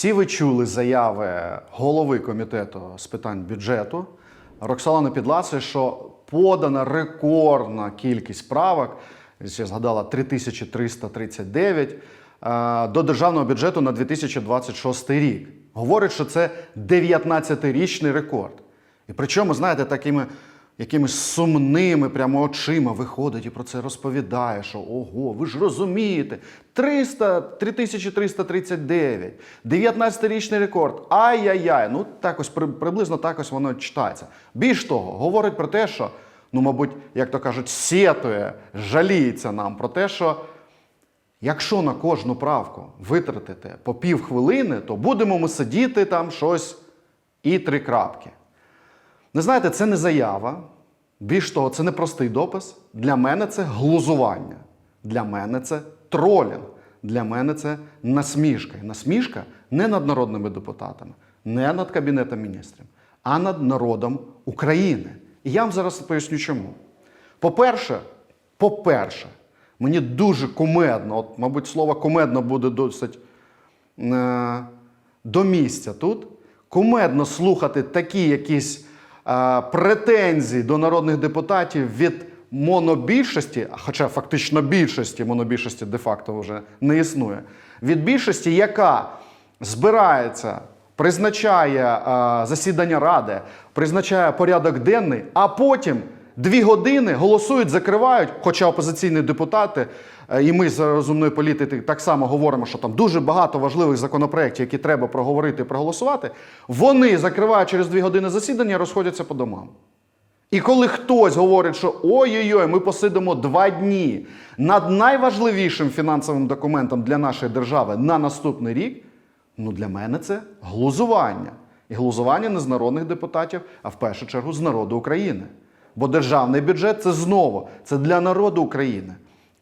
Всі ви чули заяви голови комітету з питань бюджету Роксолани Підласи, що подана рекордна кількість правок, ще згадала 3339, е, до державного бюджету на 2026 рік. Говорить, що це 19-річний рекорд. І причому, знаєте, такими якимись сумними прямо очима виходить і про це розповідає, що ого, ви ж розумієте, 300, 3339, 19-річний рекорд. Ай-яй-яй. Ну, так ось при- приблизно так ось воно читається. Більш того, говорить про те, що, ну, мабуть, як то кажуть, сєтує, жаліється нам про те, що Якщо на кожну правку витратите по пів хвилини, то будемо ми сидіти там щось і три крапки. Не знаєте, це не заява. Більш того, це не простий допис. Для мене це глузування. Для мене це тролінг. Для мене це насмішка. І насмішка не над народними депутатами, не над Кабінетом міністрів, а над народом України. І я вам зараз поясню чому. По-перше, по-перше, мені дуже кумедно, от, мабуть, слово кумедно буде досить е, до місця тут. Кумедно слухати такі якісь е, претензії до народних депутатів від монобільшості, хоча фактично більшості, монобільшості де-факто вже не існує, від більшості, яка збирається, призначає е, засідання ради, призначає порядок денний, а потім Дві години голосують, закривають, хоча опозиційні депутати, е, і ми з розумної політики так само говоримо, що там дуже багато важливих законопроєктів, які треба проговорити і проголосувати. Вони закривають через дві години засідання розходяться по домам. І коли хтось говорить, що ой-ой-ой, ми посидимо два дні над найважливішим фінансовим документом для нашої держави на наступний рік, ну для мене це глузування. І глузування не з народних депутатів, а в першу чергу з народу України. Бо державний бюджет це знову це для народу України.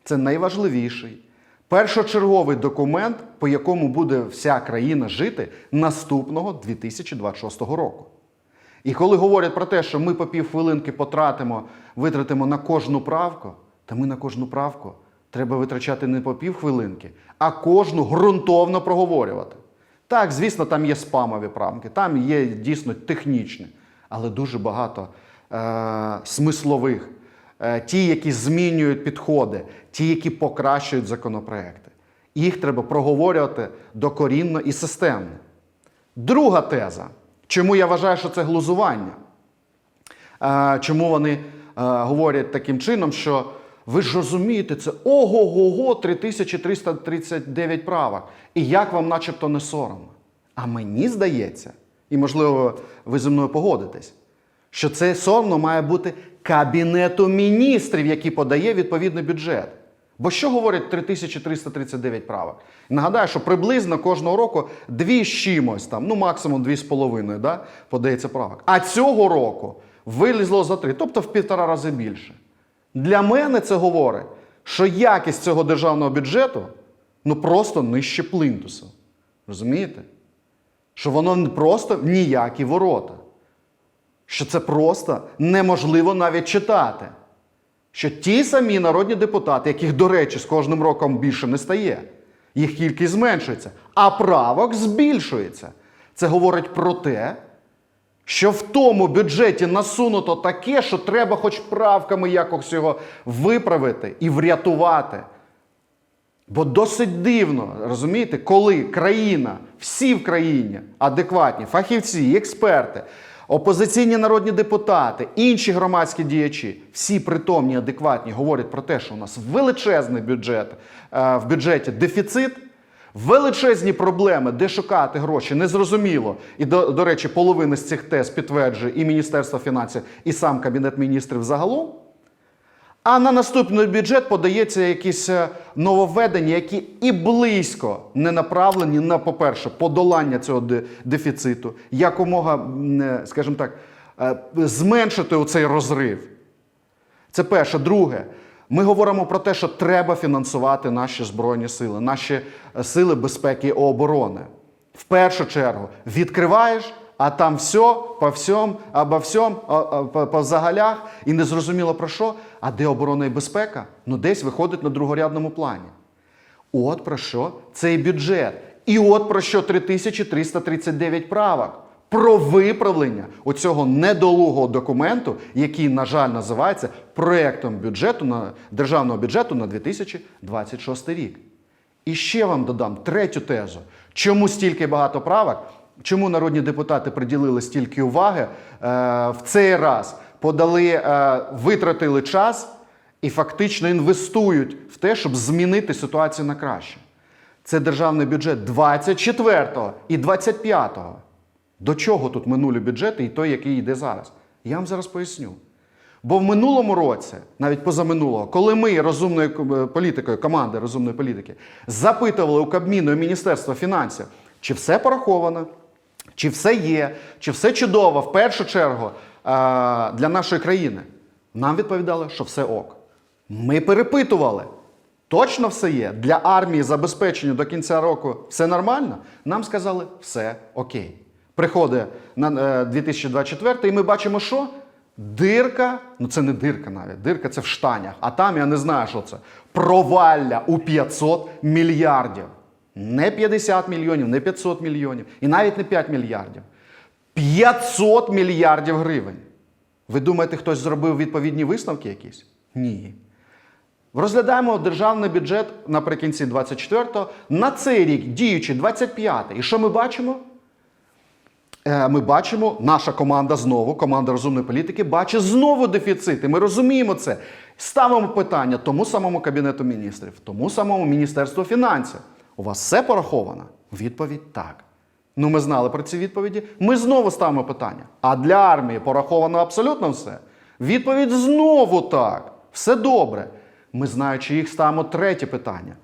Це найважливіший, першочерговий документ, по якому буде вся країна жити наступного 2026 року. І коли говорять про те, що ми по півхвилинки потратимо, витратимо на кожну правку, то ми на кожну правку треба витрачати не по півхвилинки, а кожну ґрунтовно проговорювати. Так, звісно, там є спамові правки, там є дійсно технічні, але дуже багато смислових, е, ті, які змінюють підходи, ті, які покращують законопроекти. Їх треба проговорювати докорінно і системно. Друга теза. Чому я вважаю, що це глузування? Е, Чому вони е, говорять таким чином, що ви ж розумієте, це ого-го-го 3339 правок. І як вам начебто не соромно? А мені здається, і можливо, ви зі мною погодитесь, що це соромно має бути Кабінету міністрів, який подає відповідний бюджет. Бо що говорить 3339 правок? Нагадаю, що приблизно кожного року дві з чимось, там, ну максимум дві з половиною, да, подається правок. А цього року вилізло за три, тобто в півтора рази більше. Для мене це говорить, що якість цього державного бюджету ну просто нижче плинтуса. Розумієте? Що воно не просто ніякі ворота. Що це просто неможливо навіть читати що ті самі народні депутати, яких, до речі, з кожним роком більше не стає, їх кількість зменшується, а правок збільшується. Це говорить про те, що в тому бюджеті насунуто таке, що треба хоч правками якось його виправити і врятувати. Бо досить дивно, розумієте, коли країна, всі в країні адекватні, фахівці, експерти, опозиційні народні депутати, інші громадські діячі, всі притомні, адекватні, говорять про те, що у нас величезний бюджет, е, в бюджеті дефіцит, величезні проблеми, де шукати гроші, незрозуміло. І, до, до речі, половина з цих тез підтверджує і Міністерство фінансів, і сам Кабінет міністрів загалом. А на наступний бюджет подається якісь е, нововведення, які і близько не направлені на, по-перше, подолання цього дефіциту, якомога, е, скажімо так, е, зменшити оцей розрив. Це перше. Друге, ми говоримо про те, що треба фінансувати наші збройні сили, наші сили безпеки і оборони. В першу чергу відкриваєш, а там все, по всьому, обо всьому, по, по загалях, і не зрозуміло про що. А де оборона і безпека? Ну десь виходить на другорядному плані. От про що цей бюджет. І от про що 3339 правок. Про виправлення оцього недолугого документу, який, на жаль, називається проектом бюджету на державного бюджету на 2026 рік. І ще вам додам третю тезу. Чому стільки багато правок? Чому народні депутати приділили стільки уваги е, в цей раз? Подали, е, витратили час і фактично інвестують в те, щоб змінити ситуацію на краще. Це державний бюджет 24-го і 25-го. До чого тут минулі бюджети і той, який йде зараз? Я вам зараз поясню. Бо в минулому році, навіть позаминулого, коли ми розумною е, політикою, команди розумної політики, запитували у Кабміну і Міністерства фінансів, чи все пораховано, чи все є, чи все чудово в першу чергу е, для нашої країни, нам відповідали, що все ок. Ми перепитували. Точно все є? Для армії забезпечення до кінця року все нормально? Нам сказали, все окей. Приходить на е, 2024 і ми бачимо, що? Дирка, ну це не дирка навіть, дирка це в штанях, а там я не знаю, що це. Провалля у 500 мільярдів. Не 50 мільйонів, не 500 мільйонів і навіть не 5 мільярдів. 500 мільярдів гривень. Ви думаєте, хтось зробив відповідні висновки якісь? Ні. Розглядаємо державний бюджет наприкінці 24-го, на цей рік діючий 25-й. І що ми бачимо? Е, Ми бачимо, наша команда знову, команда розумної політики, бачить знову дефіцити. Ми розуміємо це. Ставимо питання тому самому Кабінету міністрів, тому самому Міністерству фінансів. У вас все пораховано? Відповідь так. Ну, ми знали про ці відповіді. Ми знову ставимо питання. А для армії пораховано абсолютно все? Відповідь знову так. Все добре. Ми, знаючи їх, ставимо третє питання.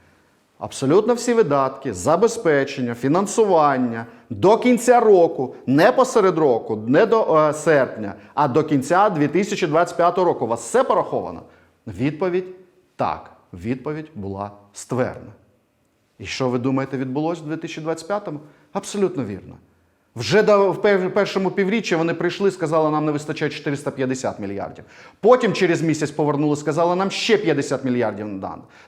Абсолютно всі видатки, забезпечення, фінансування до кінця року, не посеред року, не до е, серпня, а до кінця 2025 року. У вас все пораховано? Відповідь так. Відповідь була ствердна. І що ви думаєте, відбулося в 2025-му? Абсолютно вірно. Вже в першому півріччі вони прийшли, сказали, нам не вистачає 450 мільярдів. Потім через місяць повернули, сказали, нам ще 50 мільярдів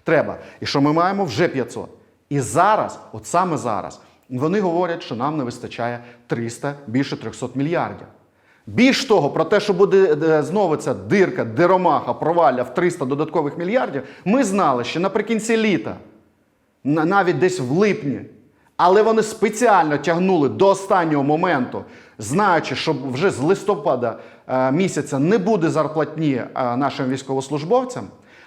треба. І що ми маємо? Вже 500. І зараз, от саме зараз, вони говорять, що нам не вистачає 300, більше 300 мільярдів. Більш того, про те, що буде е, знову ця дирка, диромаха, провалля в 300 додаткових мільярдів, ми знали ще наприкінці літа навіть десь в липні. Але вони спеціально тягнули до останнього моменту, знаючи, що вже з листопада е, місяця не буде зарплатні е, нашим військовослужбовцям,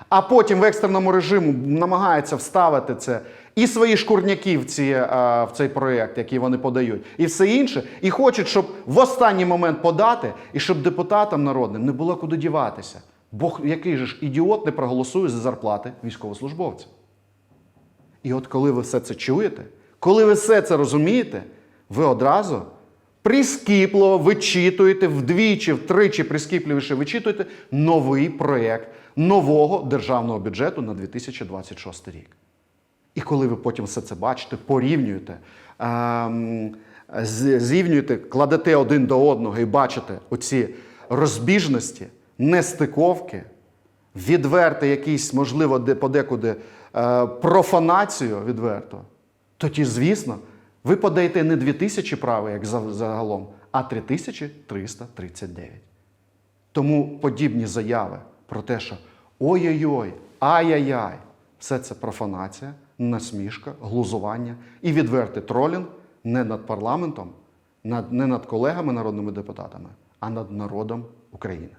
а потім в екстреному режиму намагаються вставити це і свої шкурняки в, ці, е, в цей проєкт, який вони подають, і все інше, і хочуть, щоб в останній момент подати, і щоб депутатам народним не було куди діватися. Бо який же ж ідіот не проголосує за зарплати військовослужбовців? І от коли ви все це чуєте, коли ви все це розумієте, ви одразу прискіпливо вичитуєте, вдвічі, втричі прискіпливіше вичитуєте новий проєкт нового державного бюджету на 2026 рік. І коли ви потім все це бачите, порівнюєте, ем, зрівнюєте, кладете один до одного і бачите оці розбіжності, нестиковки, відверте якийсь, можливо, де подекуди профанацію відверто, тоді, звісно, ви подаєте не 2000 прав, як за- загалом, а 3339. Тому подібні заяви про те, що ой-ой-ой, ай-яй-яй, все це профанація, насмішка, глузування і відвертий тролінг не над парламентом, не над колегами народними депутатами, а над народом України.